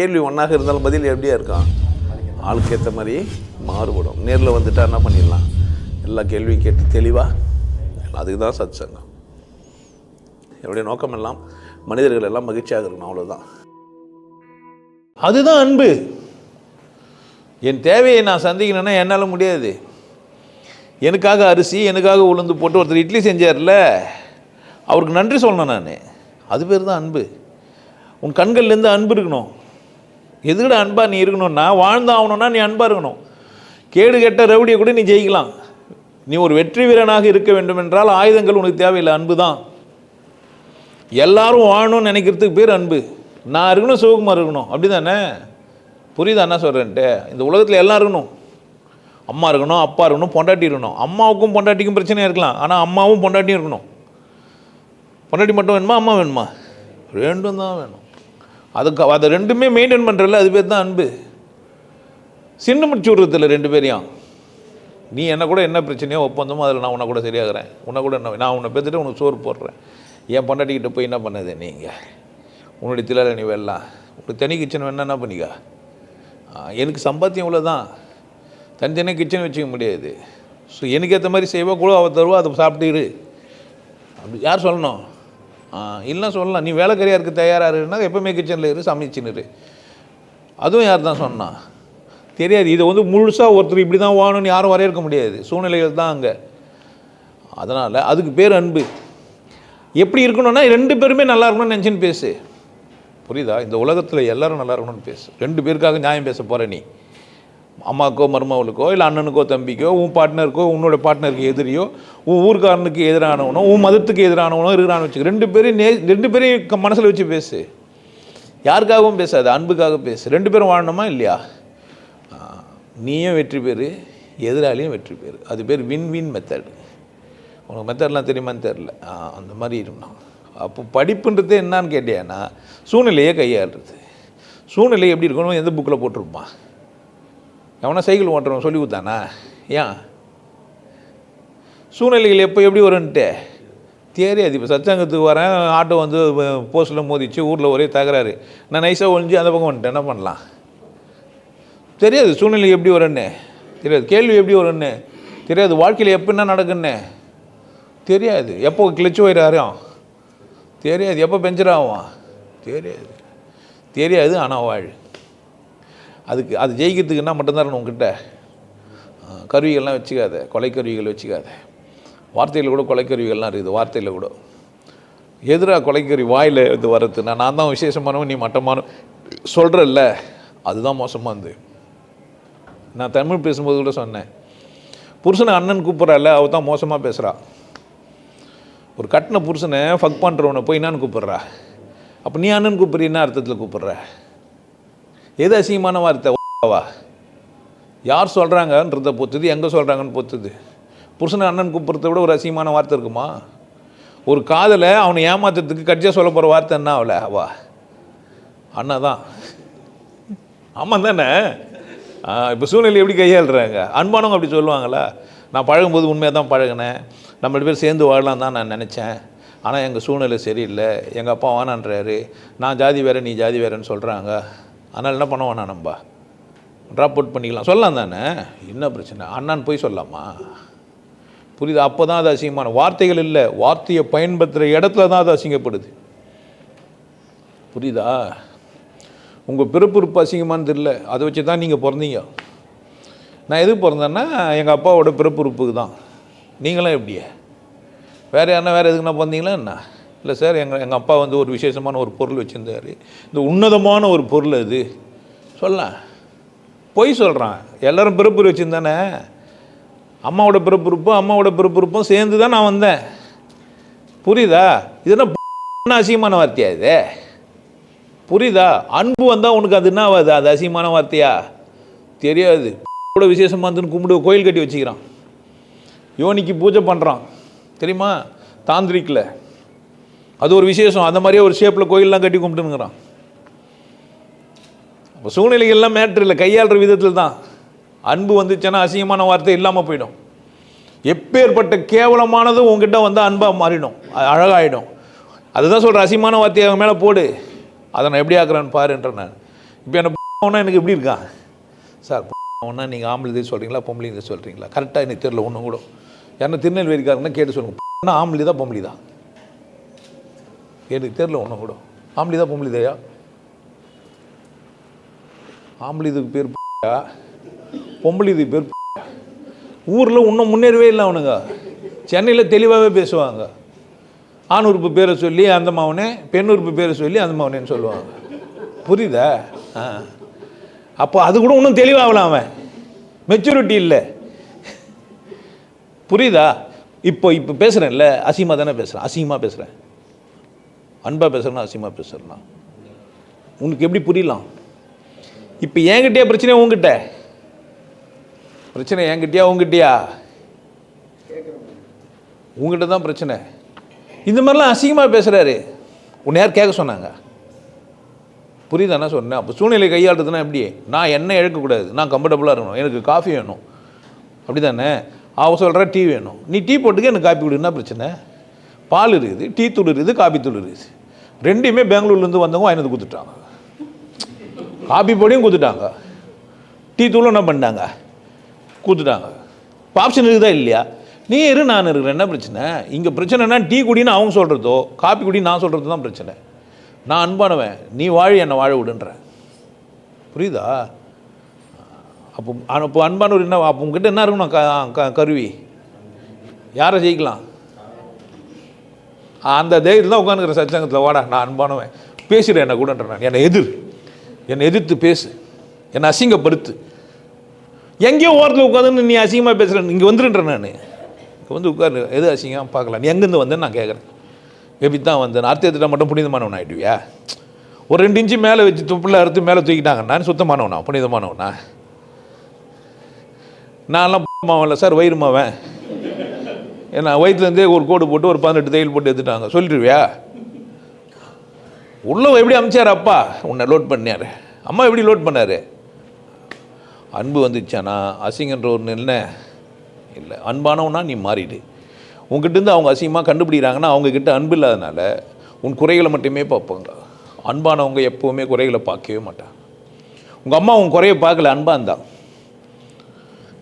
கேள்வி ஒன்றாக இருந்தாலும் பதில் எப்படியா இருக்கான் ஆளுக்கு ஏற்ற மாதிரி மாறுபடும். நேரில் வந்துட்டா என்ன பண்ணிடலாம்? எல்லா கேள்வியும் கேட்டு தெளிவாக அதுக்கு தான் சத் சங்கம் என்னுடைய நோக்கம் எல்லாம் மனிதர்கள் எல்லாம் மகிழ்ச்சியாக இருக்கணும் அவ்வளோதான் அதுதான் அன்பு. என் தேவையை நான் சந்திக்கணும்னா என்னால் முடியாது. எனக்காக அரிசி எனக்காக உளுந்து போட்டு ஒருத்தர் இட்லி செஞ்சார்ல அவருக்கு நன்றி சொல்லணும் நான். அது பேர் தான் அன்பு. உன் கண்கள்லேருந்து அன்பு இருக்கணும். எதுக்கட அன்பாக நீ இருக்கணும்னா வாழ்ந்தாகணும்னா நீ அன்பாக இருக்கணும். கேடு கெட்ட ரவுடியை கூட நீ ஜெயிக்கலாம். நீ ஒரு வெற்றி வீரனாக இருக்க வேண்டும் என்றால் ஆயுதங்கள் உனக்கு தேவையில்லை அன்பு தான். எல்லாரும் வாழணும்னு நினைக்கிறதுக்கு பேர் அன்பு. நான் இருக்கணும் சிவகுமார் இருக்கணும். அப்படி தானே புரியுதா என்ன சொல்கிறேன்ட்டு இந்த உலகத்தில் எல்லாம் இருக்கணும். அம்மா இருக்கணும் அப்பா இருக்கணும் பொண்டாட்டி இருக்கணும். அம்மாவுக்கும் பொண்டாட்டிக்கும் பிரச்சனையாக இருக்கலாம். ஆனால் அம்மாவும் பொண்டாட்டியும் இருக்கணும். பொண்டாட்டி மட்டும் வேணுமா அம்மா வேணுமா? ரெண்டும் தான் வேணும். அதுக்கு அதை ரெண்டுமே மெயின்டைன் பண்ணுறல அது பேர் தான் அன்பு. சின்ன முடிச்சு விட்றதில்ல ரெண்டு பேரையும். நீ என்ன கூட என்ன பிரச்சனையோ ஒப்பந்தமோ அதில் நான் உன்னை கூட சரியாகிறேன். உன்னை கூட என்ன நான் உன்னை பேத்துட்டு உனக்கு சோறு போடுறேன். என் பொண்டாட்டிக்கிட்ட போய் என்ன பண்ணது நீங்கள் உன்னுடைய திலால நீ வெல்லாம் உனக்கு தனி கிச்சன் வேணா என்ன பண்ணிக்க? எனக்கு சம்பாத்தியம் இவ்வளோ தான் தனித்தனியாக கிச்சன் வச்சுக்க முடியாது. ஸோ எனக்கு ஏற்ற மாதிரி செய்வா கூட அவள் தருவா அதை சாப்பிட்டு இரு. அப்படி யார் சொல்லணும்? ஆ இல்லைன்னா சொல்லலாம். நீ வேலைக்காரியாக இருக்க தயாராக இருன்னா எப்போவுமே கிச்சனில் இரு சமைச்சின்னு அதுவும் யார் தான் சொன்னா? தெரியாது. இதை வந்து முழுசாக ஒருத்தர் இப்படி தான் வாங்கணும்னு யாரும் வரையறுக்க முடியாது. சூழ்நிலைகள் தான் அங்கே. அதனால் அதுக்கு பேர் அன்பு. எப்படி இருக்கணும்னா ரெண்டு பேருமே நல்லா இருக்கணும்னு நினச்சின்னு பேசு. புரியுதா? இந்த உலகத்தில் எல்லோரும் நல்லா இருக்கணும்னு பேசு. ரெண்டு பேருக்காக நியாயம் பேச போகிற நீ. அம்மாக்கோ மருமகளுக்கோ இல்லை அண்ணனுக்கோ தம்பிக்கோ உன் பார்ட்னருக்கோ உன்னோட பார்ட்னருக்கு எதிரியோ உன் ஊர்க்காரனுக்கு எதிரானவனோ உன் மதத்துக்கு எதிரானவனோ இருக்கிறான்னு வச்சுக்க ரெண்டு பேரும் நே ரெண்டு பேரையும் மனசில் வச்சு பேசு. யாருக்காகவும் பேசாது அன்புக்காக பேசு. ரெண்டு பேரும் வாழணுமா இல்லையா? நீயும் வெற்றி பேர் எதிராளியும் வெற்றி பேர் அது பேர் வின் வின் மெத்தட் உனக்கு மெத்தட்லாம் தெரியுமான்னு தெரில ஆ, அந்த மாதிரி இருக்கணும். அப்போ படிப்புன்றது என்னான்னு கேட்டியான்னா சூழ்நிலையை கையாளுறது. சூழ்நிலை எப்படி இருக்கணும்? எந்த புக்கில் போட்டிருப்பான்? எவனா சைக்கிள் ஓட்டுறவன் சொல்லி கொடுத்தானா? ஏன்? சூழ்நிலைகள் எப்போ எப்படி வரும்ன்ட்டு? தெரியாது இப்போ சச்சாங்கத்துக்கு வரேன் ஆட்டோ வந்து போஸ்ட்டில் மோதிச்சு ஊரில் ஒரே தகராறு. நான் நைஸாக ஒழிஞ்சு அந்த பக்கம் வந்துட்டேன். என்ன பண்ணலாம்? தெரியாது சூழ்நிலை எப்படி வரும்னு. தெரியாது. கேள்வி எப்படி வரும்னு. தெரியாது. வாழ்க்கையில் எப்போ என்ன நடக்குன்னு தெரியாது. எப்போ கிழிச்சு போயிடாரும் தெரியாது. எப்போ பெஞ்சர் ஆகும் தெரியாது. தெரியாது. ஆனால் வாழ். அதுக்கு அது ஜெயிக்கிறதுக்குன்னா மட்டும்தான் உங்ககிட்ட கருவிகள்லாம் வச்சுக்காத கொலைக்கருவிகள் வச்சுக்காத. வார்த்தையில் கூட கொலைக்கருவிகள்லாம் இருக்குது வார்த்தையில் கூட. எதிராக கொலைக்கருவி வாயில் இது வர்றது நான் நான் தான் விசேஷமானவன் நீ மட்டமான சொல்கிறல்ல அதுதான் மோசமாக இருந்து. நான் தமிழ் பேசும்போது கூட சொன்னேன். புருஷனை அண்ணன் கூப்பிட்றால அவ தான் மோசமாக பேசுகிறா ஒரு கட்டின புருஷனை ஃபக் பண்ணுறவனை போய் என்னான்னு கூப்பிட்றா? அப்போ நீ அண்ணன் கூப்பிட்ற என்ன அர்த்தத்தில் கூப்பிட்ற? எது அசிங்கமான வார்த்தைவா யார் சொல்கிறாங்கன்றத பொறுத்தது எங்கே சொல்கிறாங்கன்னு பொறுத்தது. புருஷனை அண்ணன் கூப்பிட்றத விட ஒரு அசிங்கமான வார்த்தை இருக்குமா? ஒரு காதலை அவனை ஏமாத்துறதுக்கு கட்சியாக சொல்ல போகிற வார்த்தை என்ன அவளை? அவா அண்ணா தான் ஆமாம் தானே? இப்போ சூழ்நிலை எப்படி கையாளுறாங்க? அன்பானவங்க அப்படி சொல்லுவாங்களா? நான் பழகும்போது உண்மையாக தான் பழகினேன். நம்ம ரெண்டு பேர் சேர்ந்து வாழலாம் தான் நான் நினச்சேன். ஆனால் எங்கள் சூழ்நிலை சரியில்லை. எங்கள் அப்பா வானான்றாரு. நான் ஜாதி வேறு நீ ஜாதி வேறேன்னு சொல்கிறாங்க அதனால் என்ன பண்ண வேணாம் நம்ம? ட்ராப் அவுட் பண்ணிக்கலாம். சொல்லலாம் தானே? என்ன பிரச்சனை? அண்ணான்னு போய் சொல்லலாமா? புரியுது? அப்போ தான் அது அசிங்கமான வார்த்தைகள் இல்லை. வார்த்தையை பயன்படுத்துகிற இடத்துல தான் அது அசிங்கப்படுது. புரியுதா? உங்கள் பிறப்புறுப்பு அசிங்கமானு தெரியல. அதை வச்சு தான் நீங்கள் பிறந்தீங்க. நான் எதுக்கு பிறந்தேன்னா எங்கள் அப்பாவோட பிறப்புறுப்புக்கு தான். நீங்களும் எப்படியே? வேறு யாருன்னா வேறு எதுக்குன்னா பிறந்தீங்களா என்ன? இல்லை சார் எங்கள் எங்கள் அப்பா வந்து ஒரு விசேஷமான ஒரு பொருள் வச்சுருந்தாரு. இந்த உன்னதமான ஒரு பொருள் அது. சொல்லலாம் பொய் சொல்கிறான் எல்லாரும் பிறப்புறு வச்சுருந்தானே. அம்மாவோட பிறப்புறுப்பும் அம்மாவோட பிறப்புறுப்பும் சேர்ந்து தான் நான் வந்தேன். புரியுதா? இது என்ன அசிங்கமான வார்த்தையா இது? புரியுதா? அன்பு வந்தால் உனக்கு அது என்ன ஆகாது? அது அசிங்கமான வார்த்தையா? தெரியாது. கூட விசேஷமாக இருந்துன்னு கும்பிடு கோயில் கட்டி வச்சுக்கிறான். யோனிக்கு பூஜை பண்ணுறான் தெரியுமா? தாந்திரிக்கில். அது ஒரு விசேஷம். அந்த மாதிரியே ஒரு ஷேப்பில் கோயிலெலாம் கட்டி கும்பிட்டுனுங்கிறான் அப்போ சூழ்நிலைகள்லாம் மேட்ரு இல்லை. கையாளுற விதத்தில் தான். அன்பு வந்துச்சுன்னா அசிங்கமான வார்த்தை இல்லாமல் போயிடும். எப்பேற்பட்ட கேவலமானதும் உங்ககிட்ட வந்து அன்பாக மாறிடும். அ- அழகாயிடும். அதுதான் சொல்கிறேன் அசிங்கமான வார்த்தையை அவன் மேலே போடு. அதை நான் எப்படி ஆக்குறேன்னு பாருன்ற நான். இப்போ என்ன எனக்கு எப்படி இருக்கான் சார் ஒன்றா நீங்கள் ஆம்பளை இது சொல்கிறீங்களா பொம்பளை இது சொல்கிறீங்களா கரெக்டாக எனக்கு தெரியல ஒன்றும் கூட. யாருன்னா திருநெல்வேலிக்காரங்கன்னா கேட்டு சொல்லுங்கள் ஆம்பளை தான் பொம்பளை தான். எனக்கு தெரில ஒன்றும் கூட ஆம்பளி தான் பொம்பளை தாயா? இதுக்கு பேர் யா? பொம்பளை இதுக்கு பேர் ஊரில் இன்னும் முன்னேறவே இல்லை அவனுங்க. சென்னையில் தெளிவாகவே பேசுவாங்க. ஆண் உறுப்பு பேரை சொல்லி அந்த மவனே பெண் உறுப்பு பேரை சொல்லி அந்த மாவனேன்னு சொல்லுவாங்க. புரியுதா? ஆ. அப்போ அது கூட இன்னும் தெளிவாகலாம் அவன். மெச்சூரிட்டி இல்லை. புரியுதா? இப்போ இப்போ பேசுகிறேன்ல அசிமா தானே பேசுகிறேன் அசிங்கமாக பேசுகிறேன் அன்பாக பேசுகிறேன்னா அசிங்கமாக பேசுகிறனா உனக்கு எப்படி புரியலாம்? இப்போ என்கிட்டயே பிரச்சனை உங்ககிட்ட பிரச்சனை என்கிட்டயா உங்ககிட்டயா உங்ககிட்ட தான் பிரச்சனை. இந்த மாதிரிலாம் அசிங்கமாக பேசுகிறாரு உன்னை யார் கேட்க சொன்னாங்க? புரியுதாண்ணா சொன்னேன். அப்போ சூழ்நிலை கையாளுறதுனா எப்படி? நான் என்ன இழக்கக்கூடாது. நான் கம்ஃபர்டபுளாக இருக்கணும். எனக்கு காஃபி வேணும். அப்படி தானே அவன் சொல்கிற டீ வேணும். நீ டீ போட்டுக்க எனக்கு காப்பி கொடுன்னா பிரச்சனை. பால் இருக்குது டீ தூள் இருக்குது காபி தூள் இருக்குது ரெண்டையுமே பெங்களூர்லேருந்து வந்தவங்க வாங்கினது கொடுத்துட்டாங்க. காபி பொடியும் கொடுத்துட்டாங்க. டீ தூளும் என்ன பண்ணிட்டாங்க? கொடுத்துட்டாங்க. ஆப்ஷன் இருக்குதா இல்லையா? நீ இரு நான் இருக்கிறேன். என்ன பிரச்சனை? இங்கே பிரச்சனைனா டீ குடின்னு அவங்க சொல்கிறதோ காப்பி குடின்னு நான் சொல்கிறது தான் பிரச்சனை. நான் அன்பானவன். நீ வாழ என்னை வாழ விடுன்றேன் புரியுதா? அப்போ அப்போ அன்பானவர் என்ன அப்போ உங்ககிட்ட என்ன இருக்கணும் க க- கருவி? யாரை ஜெயிக்கலாம்? அந்த தைரியத்தில் தான் உட்காந்துக்கிற சச்சங்கத்தில் வாடா நான் அன்பானவன். பேசிடு என்னை கூடன்ற நான். என்னை எதிர். என்னை எதிர்த்து பேசு. என்னை அசிங்கப்படுத்து. எங்கேயோ ஓரத்தில் உட்காந்துன்னு நீ அசிங்கமாக பேசுகிற இங்கே வந்துருன்றேன் நான். இங்கே வந்து உட்காரு. எது அசிங்கமாக பார்க்கலாம். நீ எங்கேருந்து வந்தேன்னு நான் கேட்குறேன் எப்படி தான் வந்தேன். அர்த்தத்திட்ட மட்டும் புனிதமானவன் ஆகிடுவியா ஒரு ரெண்டு இன்ச்சு மேலே வச்சு துப்பில் அறுத்து மேலே தூக்கிட்டாங்க. நான் சுத்தமானவனா? புனிதமானவனா? நான்லாம் மாவன் சார் வயிறு மாவேன். ஏன்னா வயிற்றுலேருந்தே ஒரு கோடு போட்டு ஒரு பதினெட்டு தையல் போட்டு எடுத்துட்டாங்க. சொல்லிடுவியா உள்ளே எப்படி அமிச்சார் அப்பா? உன்னை லோட் பண்ணியாரு. அம்மா எப்படி லோட் பண்ணார்? அன்பு வந்துச்சானா? அசிங்கன்ற ஒரு என்ன இல்லை. அன்பானவனா நீ மாறிடு. உங்ககிட்டருந்து அவங்க அசிங்கமாக கண்டுபிடிக்கிறாங்கன்னா அவங்கக்கிட்ட அன்பு இல்லாதனால உன் குறைகளை மட்டுமே பார்ப்பாங்க. அன்பானவங்க எப்போவுமே குறைகளை பார்க்கவே மாட்டாங்க. உங்கள் அம்மா உன் குறைய பார்க்கல அன்பாக இருந்தான்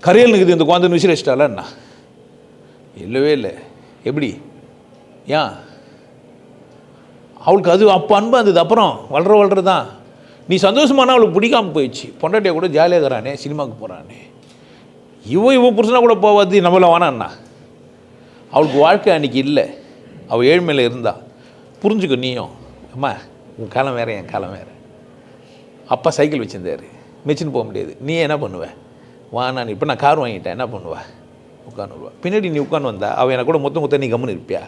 கரையல் இருக்குது இந்த குழந்தை விசிரிச்சிட்டால என்ன? இல்லவே இல்லை. எப்படி? ஏன்? அவளுக்கு அது அப்போ அன்பு இருந்தது. அப்புறம் வளர வளர தான். நீ சந்தோஷமானா அவளுக்கு பிடிக்காமல் போயிடுச்சு. பொண்டாட்டியை கூட ஜாலியாக இருக்கிறானே சினிமாவுக்கு போகிறானே இவன் இவன் புருஷனாக கூட போவாது நம்மள வேணாண்ணா அவளுக்கு வாழ்க்கை அன்னைக்கு இல்லை. அவள் ஏழ்மையில் இருந்தா. புரிஞ்சுக்க நீயும். அம்மா உன் காலம் வேற என் காலம் வேற. அப்பா சைக்கிள் வச்சுருந்தார். மிச்சின்னு போக முடியாது. நீ என்ன பண்ணுவ? வா நான் இப்போ நான் கார் வாங்கிட்டேன். என்ன பண்ணுவேன் உட்காந்து வருவா. பின்னாடி நீ உட்காந்து வந்தா அவள் எனக்கு கூட மொத்த மொத்தம் நீ கம்முன்னு இருப்பியா?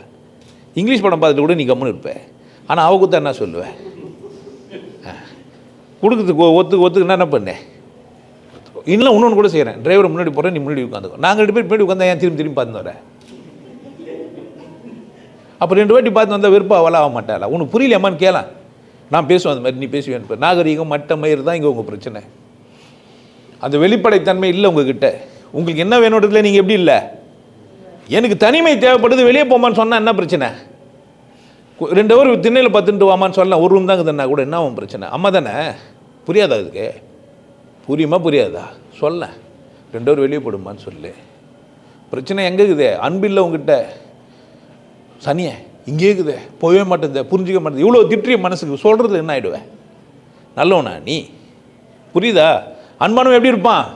இங்கிலீஷ் படம் பார்த்துட்டு கூட நீ கம்முன்னு இருப்ப. ஆனால் அவள் குத்த என்ன சொல்லுவேன் கொடுக்குறதுக்கு ஒ- ஒத்து ஒத்துக்குன்னா என்ன பண்ணேன் இன்னும் இன்னொன்று கூட செய்கிறேன் டிரைவர் முன்னாடி போகிறேன் நீ முன்னாடி உட்காந்துக்கோ. நாங்கள் ரெண்டு பேர் முன்னாடி உட்காந்தா ஏன் திரும்பி திரும்பி பார்த்து வரேன் அப்போ ரெண்டு வாட்டி பார்த்து வந்தால் வெறுப்பா அவளாக ஆக மாட்டாளா? உனக்கு புரியலையம்மான்னு கேளாம் நான் பேசுவேன் அந்த மாதிரி நீ பேசுவேன் நாகரீகம் மட்ட மயிர் தான் இங்கே உங்கள் பிரச்சனை. அந்த வெளிப்படைத்தன்மை இல்லை உங்ககிட்ட. உங்களுக்கு என்ன வேணுன்றதுல நீங்கள் எப்படி இல்லை? எனக்கு தனிமை தேவைப்படுது வெளியே போமான்னு சொன்னால் என்ன பிரச்சனை? ரெண்டு ஹவர் திண்ணையில் பத்துட்டு வாமான்னு சொல்லலாம் ஒரு ரூம் தாங்க கூட என்ன அவன் பிரச்சனை? அம்மா தானே? புரியாதா அதுக்கு புரியுமா புரியாதா? சொல்ல. ரெண்டு ஹவர் வெளியே போடுமான்னு சொல்லு. பிரச்சனை எங்கே இருக்குது? அன்பு இல்லை உங்ககிட்ட சனியே இங்கே இருக்குது. போகவே மாட்டேங்குது புரிஞ்சிக்க மாட்டேங்குது இவ்வளோ திட்டிய மனசுக்கு சொல்கிறது என்ன ஆகிடுவேன் நல்லவனா நீ? புரியுதா? அன்பானவன் எப்படி இருப்பான்?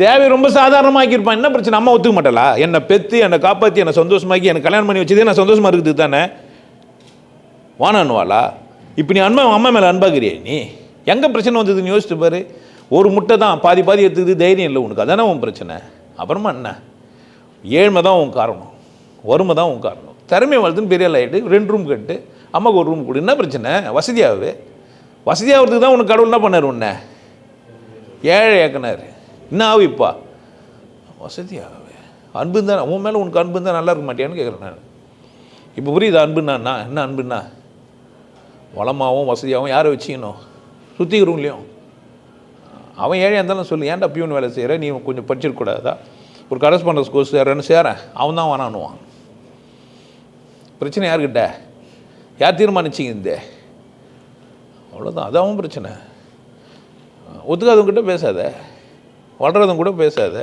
தேவை ரொம்ப சாதாரணமாக்கியிருப்பான். என்ன பிரச்சனை? அம்மா ஒத்துக்க மாட்டலா என்னை பெற்று என்னை காப்பாற்றி என்னை சந்தோஷமாக்கி என்னை கல்யாணம் பண்ணி வச்சதே நான் சந்தோஷமாக இருக்குது தானே? வானான்வாளா இப்போ நீ அன்பா அம்மா மேலே அன்பாகிறியா நீ? எங்கே பிரச்சனை வந்ததுன்னு யோசிச்சு பாரு. ஒரு முட்டை தான் பாதி பாதி எடுத்துக்குது தைரியம் இல்லை உனக்கு. அதானே உன் பிரச்சனை? அப்புறமா என்ன? ஏழ்மை தான் உன் காரணம். வறுமை தான் உன் காரணம். திறமை வளர்த்துன்னு பெரிய லைட்டு ஆகிட்டு ரெண்டு ரூம் கட்டு அம்மாவுக்கு ஒரு ரூம் கொடு. என்ன பிரச்சனை? வசதியாகவே? வசதியாகிறதுக்கு தான் உனக்கு கடவுள் என்ன பண்ணார் உன்னை? ஏழை ஏக்கினார் என்ன ஆவிப்பா? வசதியாகவே அன்பு தான் உன் மேலே உனக்கு அன்பு தான் நல்லா இருக்க மாட்டியான்னு கேட்குறேன் நான். இப்போ புரியுது அன்புன்னா என்ன அன்புன்னா? வளமாகவும் வசதியாகவும் யாரை வச்சுக்கணும்? சுற்றிக்கிறவங்களையும் அவன் ஏழையாக இருந்தாலும் சொல்லு ஏன்டா பியூன் வேலை செய்கிற நீ கொஞ்சம் படிச்சிருக்கூடாதா ஒரு கரஸ்பாண்டன்ஸ் கோர்ஸ் சேரன்னு சேரேன். அவன் தான் வேணான்னுவான். பிரச்சனை யாருக்கிட்ட? யார் தீர்மானிச்சிங்க இந்த? அவ்வளோதான் அதாவும் பிரச்சனை. ஒத்துக்காதவங்ககிட்ட பேசாத. வளர்றவங்க கூட பேசாத.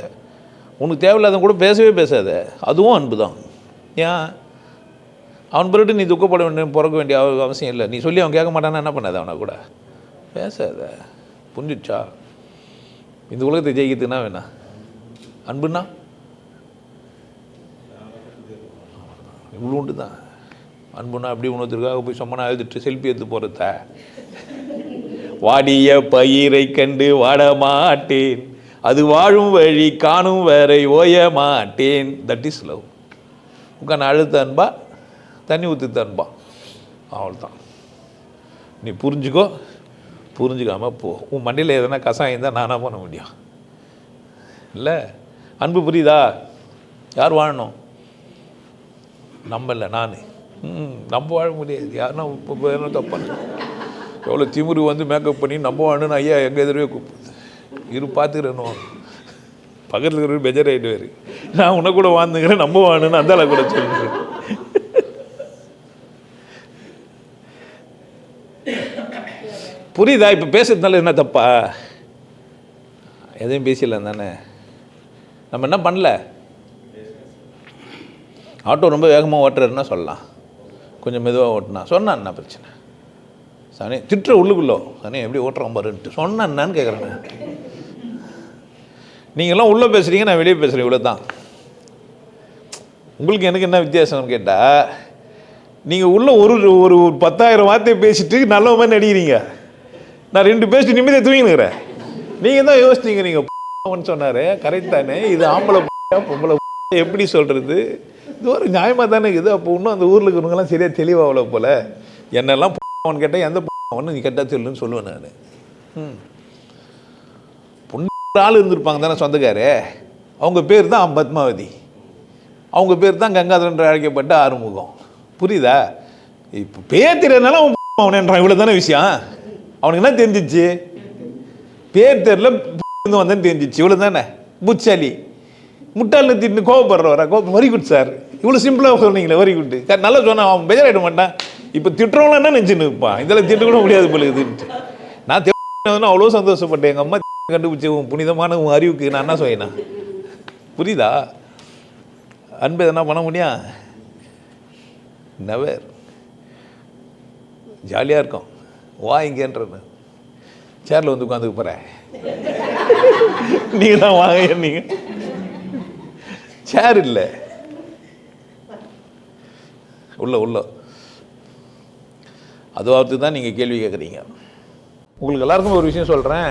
உனக்கு தேவையில்லாதவங்க கூட பேசவே பேசாத. அதுவும் அன்பு தான் ஏன்? அவன் பிறகு நீ துக்கப்பட வேண்டிய பிறக்க வேண்டிய அவசியம் இல்லை. நீ சொல்லி அவன் கேட்க மாட்டானா என்ன பண்ணாத அவனை கூட? பேசாத. புரிஞ்சிடுச்சா? இந்த உலகத்தை ஜெயிக்கிறதுனா வேணா. அன்புன்னா? இவ்வளோ உண்டு தான் அன்புனா அப்படி உணர்த்துக்காக போய் சொம்மனா எழுதிட்டு செல்ஃபி எடுத்து போகிறத வாடிய பயிரை கண்டு வாட மாட்டேன். அது வாழும் வழி காணும் வரை ஓய மாட்டேன். தட் இஸ் லவ் உட்காந்து அழுத்த அன்பா தண்ணி ஊற்றுத்த அன்பா. அவ்வளோதான் நீ புரிஞ்சுக்கோ புரிஞ்சுக்காம போ. உன் மண்டையில் எதனா கசாயம் தான் நானாக பண்ண முடியும்? இல்லை? அன்பு புரியுதா? யார் வாழணும்? நம்ம இல்லை நான். ம் நம்ம வாழ முடியாது. யாருன்னா இப்போ வேணும் தப்பான எவ்வளோ திமுரு வந்து மேக்கப் பண்ணி நம்ம வாழணும்னு ஐயா எங்கள் எதிரவே கூப்பிடுது? இரு பார்த்துக்கிறேன்னு பக்கத்தில் இருக்கிற பெஜர் ஆகிடுவார் நான் உன்னை கூட வாழ்ந்துக்கிறேன் நம்ம வாணுன்னு அந்த அளவு கூட சொல்லுறேன் புரியுதா? இப்போ பேசுறதுனால என்ன தப்பா? எதையும் பேசலாம் தானே. நம்ம என்ன பண்ணல? ஆட்டோ ரொம்ப வேகமாக ஓட்டுறாருன்னா சொல்லலாம். கொஞ்சம் மெதுவாக ஓட்டினா. சொன்னா என்ன பிரச்சனை? சனி திட்டுற உள்ளுக்குள்ளோ. சனி எப்படி ஓட்டுறான் பாருன்ட்டு. சொன்னா என்னன்னு கேட்குறேன் நீங்கள்லாம் உள்ளே பேசுகிறீங்க நான் வெளியே பேசுகிறேன் இவ்வளோ தான் உங்களுக்கு எனக்கு என்ன வித்தியாசம்னு கேட்டால் நீங்கள் உள்ள ஒரு ஒரு ஒரு பத்தாயிரம் வார்த்தையை பேசிட்டு நல்ல மாதிரி நடிக்கிறீங்க. நான் ரெண்டு பேசிட்டு நிம்மதியாக தூங்கினுக்கிறேன் நீங்கள் தான் யோசிச்சிங்க நீங்கள் சொன்னார் கரெக்ட் தானே. இது ஆம்பளை பொம்பளை எப்படி சொல்கிறது இது ஒரு நியாயமாக தானே இருக்குது. அப்போ இன்னும் அந்த ஊரில் இருக்கிறவங்கலாம் சரியாக தெளிவாகல போல். என்னெல்லாம் அவன் கேட்டால் எந்த அவனு நீ கேட்டால் சொல்லுன்னு சொல்லுவேன் நான். ம் ஆள் இருந்திருப்பாங்க தானே சொந்தக்காரே? அவங்க பேர் தான் பத்மாவதி. அவங்க பேர் தான் கங்காதரன் என்று அழைக்கப்பட்ட ஆறுமுகம். புரியுதா? இப்போ பேர் தெரியறதுனால அவன் அவனன்றான். இவ்வளோ தானே விஷயம்? அவனுக்கு என்ன தெரிஞ்சிச்சு? பேர் தெரியல வந்தேன்னு தெரிஞ்சிச்சு. இவ்வளோ தானே? புட்சாலி முட்டாள்னு திட்டு கோவப்படுறவரா? கோவம் வெரி குட் சார் இவ்வளோ சிம்பிளாக சொன்னீங்களே வெரி குட் நல்லா சொன்னான் அவன் பெஜராயிட மாட்டான். இப்போ திட்டுறவங்க என்ன நினச்சின்னு இருப்பான்? இதெல்லாம் திட்டு கூட முடியாது போல இதுன்ட்டு நான் அவ்வளோ சந்தோஷப்பட்டேன் எங்கள் அம்மா கண்டுபிடிச்ச உன் புனிதமான உன் அறிவுக்கு நான் என்ன செய்யணும் புரியுதா? அன்பு எதனா பண்ண முடியும் நெவர் ஜாலியாக இருக்கும். வா இங்கேன்றது. சேரில் வந்து உட்காந்து போகிறேன் நீங்கள் தான் வாங்க நீங்கள் சேர் இல்லை. உள்ள உள்ள. அதுவாக தான் நீங்கள் கேள்வி கேட்குறீங்க உங்களுக்கு எல்லாருக்கும் ஒரு விஷயம் சொல்கிறேன்